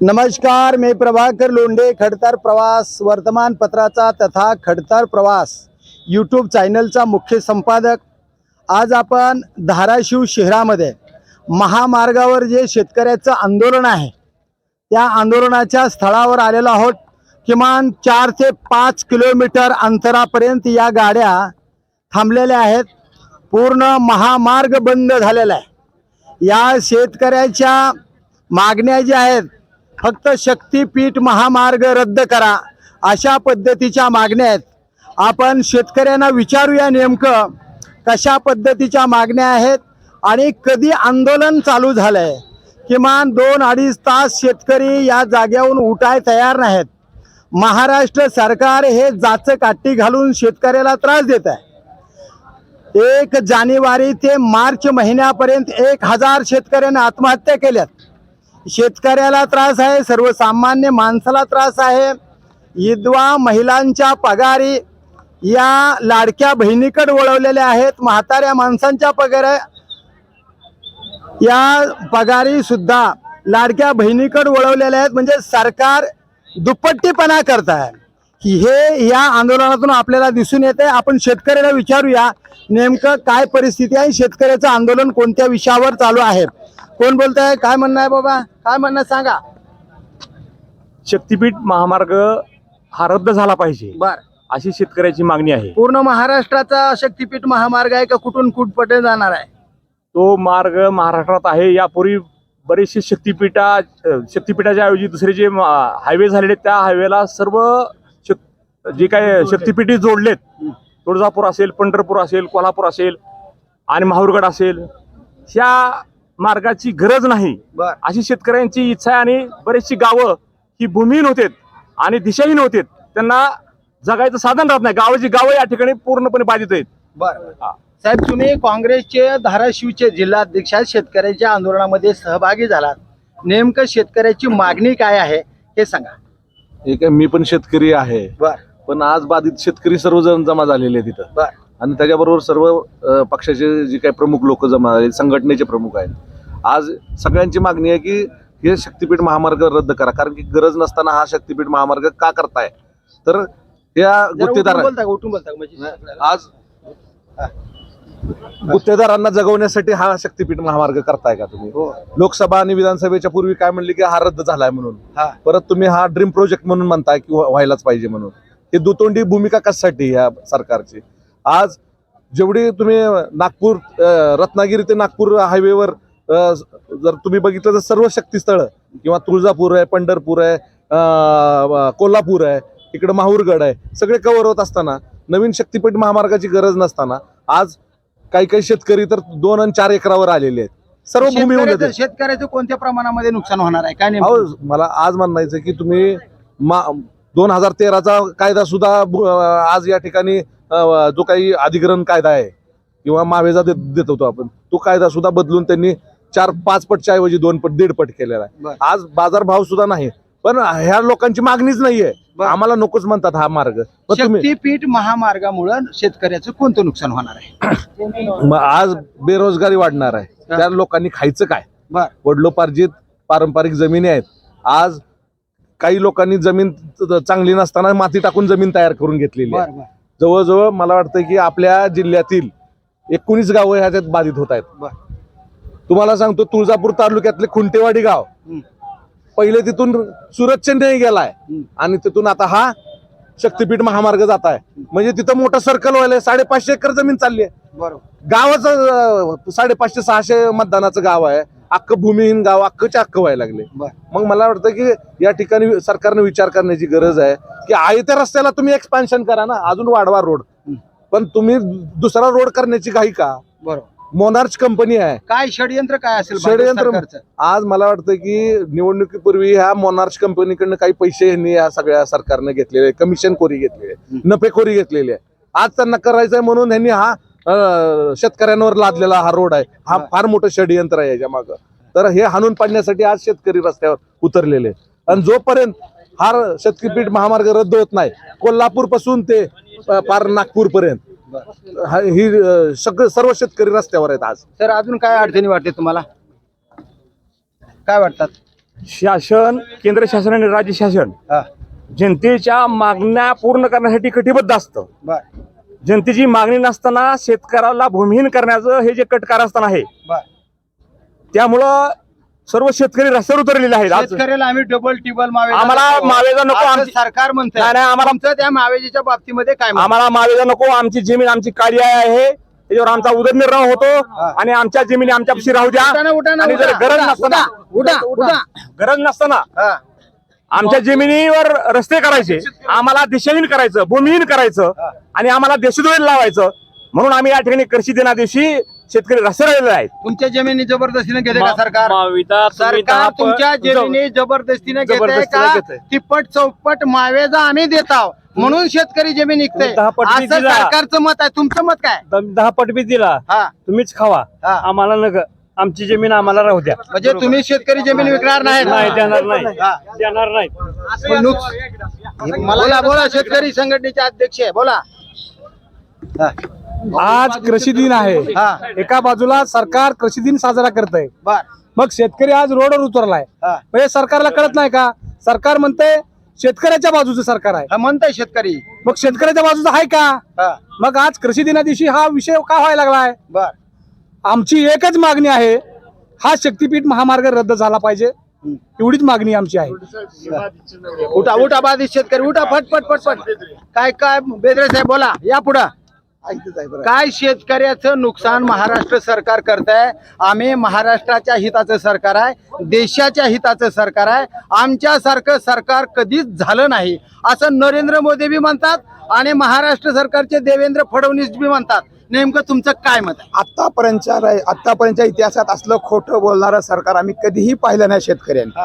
नमस्कार मी प्रभाकर लोंढे खडतर प्रवास वर्तमानपत्राचा तथा खडतर प्रवास यूट्यूब चॅनलचा मुख्य संपादक. आज आपण धाराशिव शहरामध्ये महामार्गावर जे शेतकऱ्याचं आंदोलन आहे त्या आंदोलनाच्या स्थळावर आलेलो आहोत. किमान चार ते पाच किलोमीटर अंतरापर्यंत या गाड्या थांबलेल्या आहेत. पूर्ण महामार्ग बंद झालेला आहे. या शेतकऱ्याच्या मागण्या ज्या आहेत फक्त शक्तीपीठ महामार्ग रद्द करा अशा पद्धतीच्या मागण्या आहेत. आपण शेतकऱ्यांना विचारूया नेमकं कशा पद्धतीच्या मागण्या आहेत आणि कधी आंदोलन चालू झालं आहे किमान दोन अडीच तास शेतकरी या जाग्याहून उठाय तयार नाहीत. महाराष्ट्र सरकार हे जाचं काठी घालून शेतकऱ्याला त्रास देत आहे. एक जानेवारी ते मार्च महिन्यापर्यंत एक हजार शेतकऱ्यांनी आत्महत्या केल्यात. शेतकऱ्याला त्रास आहे सर्वसामान्य माणसाला त्रास आहे. विधवा महिलांच्या पगारी या लाडक्या बहिणीकडे वळवलेल्या आहेत. म्हाताऱ्या माणसांच्या पगार या पगारी सुद्धा लाडक्या बहिणीकडे वळवलेल्या आहेत. म्हणजे सरकार दुपट्टीपणा करत आहे की हे या आंदोलनातून आपल्याला दिसून येते आपण शेतकऱ्याला विचारूया नेमकं काय परिस्थिती आहे शेतकऱ्याचं आंदोलन कोणत्या विषयावर चालू आहे? कोण बोलताय? काय म्हणणं आहे बाबा? काय म्हणणं आहे सांगा. शक्तीपीठ महामार्ग हा रद्द झाला पाहिजे बर. अशी शेतकऱ्याची मागणी आहे. पूर्ण महाराष्ट्राचा शक्तीपीठ महामार्ग आहे का कुठून कुठपटे जाणार आहे? तो मार्ग महाराष्ट्रात आहे यापूर्वी बरेचसे शक्तीपीठा शक्तीपीठाच्या ऐवजी दुसरे जे हायवे झालेले त्या हायवेला सर्व शक- जे काय शक्तीपीठी जोडलेत तुळजापूर असेल पंढरपूर असेल कोल्हापूर असेल आणि माहूरगड असेल ह्या मार्गाची गरज नाही. अशी शेतकऱ्यांची इच्छा आहे आणि बरेचशी गावं ही भूमिहीन होतेत आणि दिशाहीन होतेत. त्यांना जगायचं साधन राहत नाही. गावाची गावं या ठिकाणी पूर्णपणे बाधित आहेत. बर. साहेब तुम्ही काँग्रेसचे धाराशिवचे जिल्हाध्यक्ष आहेत, शेतकऱ्याच्या आंदोलनामध्ये सहभागी झालात. नेमकं शेतकऱ्याची मागणी काय आहे हे सांगा. एक आहे मी पण शेतकरी आहे. बर. पण आज बाधित शेतकरी सर्वजण जमा झालेले आहेत तिथं बर. आणि त्याच्याबरोबर सर्व अ, पक्षाचे जे काही प्रमुख लोक जमा झाले संघटनेचे प्रमुख आहेत. आज सगळ्यांची मागणी आहे की हे शक्तीपीठ महामार्ग रद्द करा. कारण की गरज नसताना हा शक्तीपीठ महामार्ग का करताय? तर या जरा उठून गुत्तेदार बोलता का? उठून बोलता का? म्हणजे आज गुत्तेदारांना जगवण्यासाठी हा शक्तीपीठ महामार्ग करताय का तुम्ही? हो. लोकसभा आणि विधानसभेच्या पूर्वी काय म्हणले की हा रद्द झालाय म्हणून. हा. परत तुम्ही हा ड्रीम प्रोजेक्ट म्हणून म्हणताय की व्हा- व्हायलाच पाहिजे म्हणून. ही दुतोंडी भूमिका कशासाठी या सरकारची? आज जेवढी तुम्ही नागपूर रत्नागिरी ते नागपूर हायवेवर जर तुम्ही बघितलं तर सर्व शक्तीस्थळ किंवा तुळजापूर आहे पंढरपूर आहे कोल्हापूर आहे इकडे माहूरगड आहे सगळे कव्हर होत असताना नवीन शक्तीपीठ महामार्गाची गरज नसताना आज काही काही शेतकरी तर दोन आणि चार एकरावर आलेले आहेत. सर्व भूमी शेतकऱ्याचं शेतकऱ्याचं कोणत्या प्रमाणामध्ये नुकसान होणार आहे? काय अहो नेमकं मला आज म्हणायचं की तुम्ही दोन हजार तेराचा कायदा सुद्धा अं, आज या ठिकाणी अं, जो काही अधिग्रहण कायदा आहे किंवा मावेजा देत देत होतो आपण तो कायदा सुद्धा बदलून त्यांनी चार पाच पटच्या ऐवजी दोन पट दीड पट केलेला बरं. आहे आज बाजार भाव सुद्धा नाही. पण ह्या लोकांची मागणीच नाहीये. आम्हाला नकोच म्हणतात हा मार्ग. पण तुम्ही शक्तीपीठ महामार्गामुळे शेतकऱ्याचं कोणतं नुकसान होणार आहे? मग आज बेरोजगारी वाढणार आहे. त्या लोकांनी खायचं काय? बर. वडलोपार्जित पारंपरिक जमिनी आहेत. आज काही लोकांनी जमीन त- चांगली नसताना माती टाकून जमीन तयार करून घेतलेली आहे. बर बर. जवळजवळ मला वाटतं की आपल्या जिल्ह्यातील एकोणीस गावं ह्याच्यात बाधित होत आहेत. बर. तुम्हाला सांगतो तुळजापूर तालुक्यातले खुंटेवाडी गाव. हम्म. पहिले तिथून सुरत चेन्नई गेलाय. आणि तिथून आता हा शक्तीपीठ महामार्ग जात आहे म्हणजे तिथं मोठं सर्कल व्हायला साडेपाचशे एकर जमीन चालली आहे. बरोबर. गावाचं साडेपाचशे सहाशे मतदानाचं गाव आहे. अख्खं भूमिहीन गाव अख्खच्या अख्खं व्हायला लागले. मग मला वाटतं की या ठिकाणी सरकारने विचार करण्याची गरज आहे. की आहे त्या रस्त्याला तुम्ही एक्सपान्शन करा ना. अजून वाढवा रोड. पण तुम्ही दुसरा रोड करण्याची घाई का? बरोबर. मोनार्च कंपनी आहे काय षडयंत्र काय असेल षडयंत्र- सरकारचं? आज मला वाटतं की निवडणुकीपूर्वी ह्या मोनार्च कंपनीकडनं काही पैसे यांनी या सगळ्या सरकारने घेतलेले कमिशन खोरी घेतलेली आहे नफेखोरी घेतलेली आहे आज त्यांना करायचंय म्हणून यांनी हा अं, शेतकऱ्यांवर लादलेला हा रोड आहे हा. फार मोठं षडयंत्र आहे याच्या मागं तर हे हाणून पाडण्यासाठी आज शेतकरी रस्त्यावर उतरलेले आहेत. आणि जोपर्यंत हा शक्तीपीठ महामार्ग रद्द होत नाही कोल्हापूरपासून ते अ, पार नागपूर पर्यंत ही अ, सगळं सर्व शेतकरी रस्त्यावर आहेत आज. सर अजून काय अडचणी वाटते तुम्हाला? काय वाटतात? शासन केंद्र शासन आणि राज्य शासन हा. जनतेच्या मागण्या पूर्ण करण्यासाठी कटिबद्ध असतं. बर. जनतेची मागणी नसताना शेतकऱ्याला भूमिहीन करण्याचं हे जे कट कारस्थान आहे बर. त्यामुळं सर्व शेतकरी रस्त्यावर उतरलेले आहेत आज. शेतकऱ्याला आम्ही डबल टिबल मावे आम्हाला मावेजा नको, आमची- सरकार म्हणतंय. नाही, नाही, आम्हाला- आमचं त्या मावेजीच्या बाबतीमध्ये काय? आम्हाला मावेजा नको आमची जमीन आमची काळी आहे त्याच्यावर आमचा उदरनिर्वाह होतो आणि आमच्या जमिनी आमच्यापाशी राहू द्या. उठा ना, उठा ना, आणि जर उठा, गरज उठा, नसताना उठा, उठा. गरज नसताना हा. आमच्या जमिनीवर रस्ते करायचे. आम्हाला दिशाहीन करायचं भूमिहीन करायचं आणि आम्हाला देशद्रोही लावायचं. म्हणून आम्ही या ठिकाणी कृषी दिना दिवशी शेतकरी रस्त्यावर आलेले आहेत. तुमच्या जमिनी जबरदस्तीने घेते का सरकार? महाविदा तुम्ही दहा सरकार प- तुमच्या जमिनी जबरदस्तीने घेते जबरदस्तीने का घेतंय. तिप्पट चौपट मावेजा आम्ही देत आहोत. म्हणून शेतकरी जमीन तुम्ही दहा असं दिला. सरकारचं मत आहे. तुमचं मत काय? दम- दहा पट बी दिला. हा. तुम्हीच खावा. हा. आम्हाला नग आमची जमीन आम्हाला राहू द्या. म्हणजे तुम्ही शेतकरी जमीन विकणार नाही नाही देणार नाही. हा. देणार नाही. पण नुक- बोला बोला शेतकरी संघटनेचे अध्यक्ष आहे. बोला. हा. आज कृषी दिन आहे. हा. एका बाजूला सरकार कृषी दिन साजरा करत आहे बर. मग शेतकरी आज रोडवर उतरलाय. हा. म्हणजे सरकारला कळत नाही का? सरकार म्हणते शेतकऱ्याच्या बाजूचं सरकार आहे. म्हणताय शेतकरी. मग शेतकऱ्याच्या बाजूचं आहे का? हा. मग आज कृषी दिना दिवशी हा विषय का व्हायला लागलाय? बर. आमची एकच मागणी आहे हा शक्तीपीठ महामार्ग रद्द झाला पाहिजे. एवढीच मागणी आमची आहे. उठा उठा बाधित शेतकरी उठा फट फट फट फट. काय काय बेदरे साहेब बोला या पुढं. काय शेतकऱ्याचं नुकसान महाराष्ट्र सरकार करत आहे आम्ही महाराष्ट्राच्या हिताचं सरकार आहे देशाच्या हिताचं सरकार आहे. आमच्यासारखं सरकार कधीच झालं नाही. असं नरेंद्र मोदी बी म्हणतात आणि महाराष्ट्र सरकारचे देवेंद्र फडणवीस बी म्हणतात. नेमकं तुमचं काय मत आहे? आतापर्यंतच्या आतापर्यंतच्या इतिहासात असलं खोटं बोलणारं सरकार आम्ही कधीही पाहिलं नाही शेतकऱ्यांनी.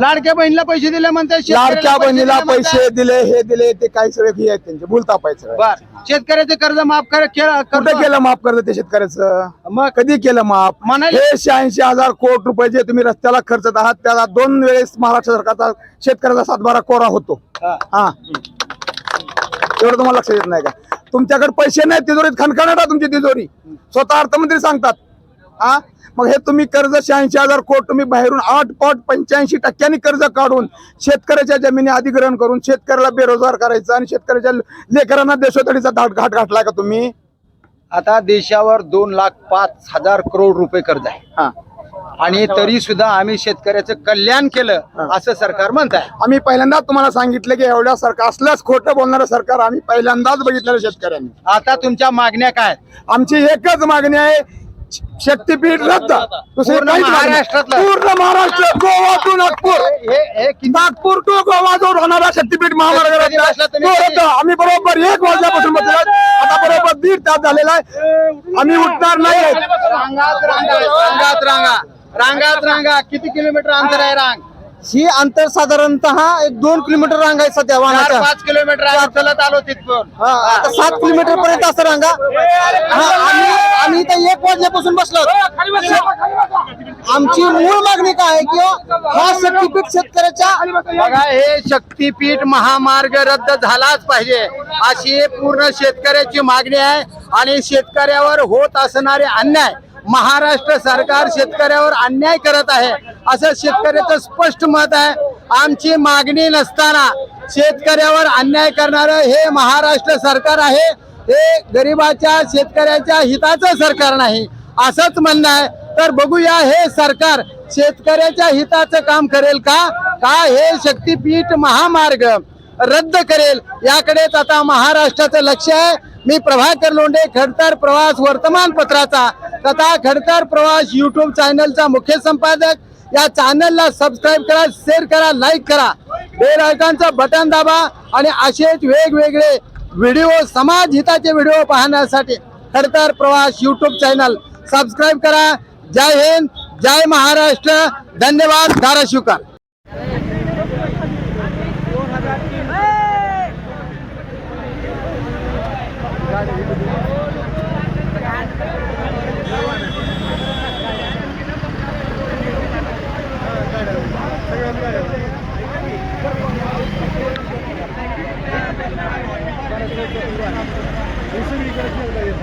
लाडक्या बहिणीला पैसे दिले म्हणतात शेतकऱ्याला लाडक्या पैसे बहिणीला दिले म्हणतात. पैसे दिले हे दिले ते काही सगळे हे आहेत त्यांचे बोलता पाहिजे बर. शेतकऱ्याचे कर्ज माफ कर केलं- कुठे. केलं माफ करत ते शेतकऱ्याचं? मग? कधी केलं माफ? म्हणाले- हे शहाऐंशी हजार कोटी रुपये जे तुम्ही रस्त्याला खर्चत आहात त्याला दोन वेळेस महाराष्ट्र सरकारचा शेतकऱ्याचा सातबारा कोरा होतो. हा. हा. एवढं तुम्हाला लक्षात येत नाही का? तुमच्याकडे पैसे नाही तिजोरीत खणखणाट तुमची तिजोरी. स्वतः अर्थमंत्री सांगतात. हा? मग हे तुम्ही कर्ज शहाऐंशी हजार कोट तुम्ही बाहेरून आठ पॉट पंच्याऐंशी टक्क्यांनी कर्ज काढून शेतकऱ्याच्या जमिनी अधिग्रहण करून शेतकऱ्याला बेरोजगार करायचं आणि शेतकऱ्याच्या लेकरांना देशोतडीचा घाट घाट घातलाय का तुम्ही? आता देशावर दोन लाख पाच हजार करोड रुपये कर्ज आहे. हा. आणि तरी सुद्धा आम्ही शेतकऱ्याचं कल्याण केलं असं सरकार म्हणत आहे आम्ही पहिल्यांदाच तुम्हाला सांगितलं की एवढ्या सरकार असल्याच खोटं बोलणारं सरकार आम्ही पहिल्यांदाच बघितलेलं शेतकऱ्यांनी. आता तुमच्या मागण्या काय आमची एकच मागणी आहे शक्तीपीठ रद्द. दुसरी पूर्ण काहीच मागणी नाही. महाराष्ट्रातलं. पूर्ण महाराष्ट्र गोवा टू नागपूर. हे किती? नागपूर टू गोवा जो होणारा शक्तीपीठ महामार्ग कधी रद्द आहे, बसला तुम्ही? तो रद्द. आम्ही बरोबर एक वाजल्यापासून बसलो आता बरोबर दीड तास झालेला आहे. आम्ही उठणार नाही. रांगात रांगा रांगात रांगा. रांगात रांगा. किती किलोमीटर अंतर आहे रांग? ही अंतर साधारणतः एक दोन किलोमीटर रांग आहे सध्या चार पाच किलोमीटर आहे. चलत आलो तिथून. आता सात किलोमीटर पर्यंत असं रांगा. हा, आम्ही आम्ही इथं एक वाजल्यापासून बसलो आमची मूळ मागणी काय आहे की हा शक्तीपीठ शेतकऱ्याच्या बघा हे शक्तीपीठ महामार्ग रद्द झालाच पाहिजे. अशी पूर्ण शेतकऱ्याची मागणी आहे आणि शेतकऱ्यावर होत असणारे अन्याय महाराष्ट्र सरकार शेतकऱ्यावर अन्याय करत आहे. असं शेतकऱ्याचं स्पष्ट मत आहे. आमची मागणी नसताना शेतकऱ्यावर अन्याय करणारं हे महाराष्ट्र सरकार आहे. हे गरिबाच्या शेतकऱ्याच्या हिताचं सरकार नाही. असंच म्हणणं आहे. तर बघूया हे सरकार शेतकऱ्याच्या हिताचं काम करेल का? का हे शक्तीपीठ महामार्ग रद्द करेल? याकडेच आता महाराष्ट्राचं लक्ष आहे. मी प्रभाकर लोंढे खडतर प्रवास वर्तमानपत्राचा तथा खडतर प्रवास युट्यूब चॅनलचा मुख्य संपादक. या चॅनलला सबस्क्राईब करा शेअर करा लाईक करा. बेल आयकॉनचं बटन दाबा आणि असेच वेगवेगळे व्हिडिओ समाज हिताचे व्हिडिओ पाहण्यासाठी खडतर प्रवास यूट्यूब चॅनल सबस्क्राईब करा. जय हिंद जय महाराष्ट्र. धन्यवाद धाराशिवकर. Bizim ilgilenmekteyiz.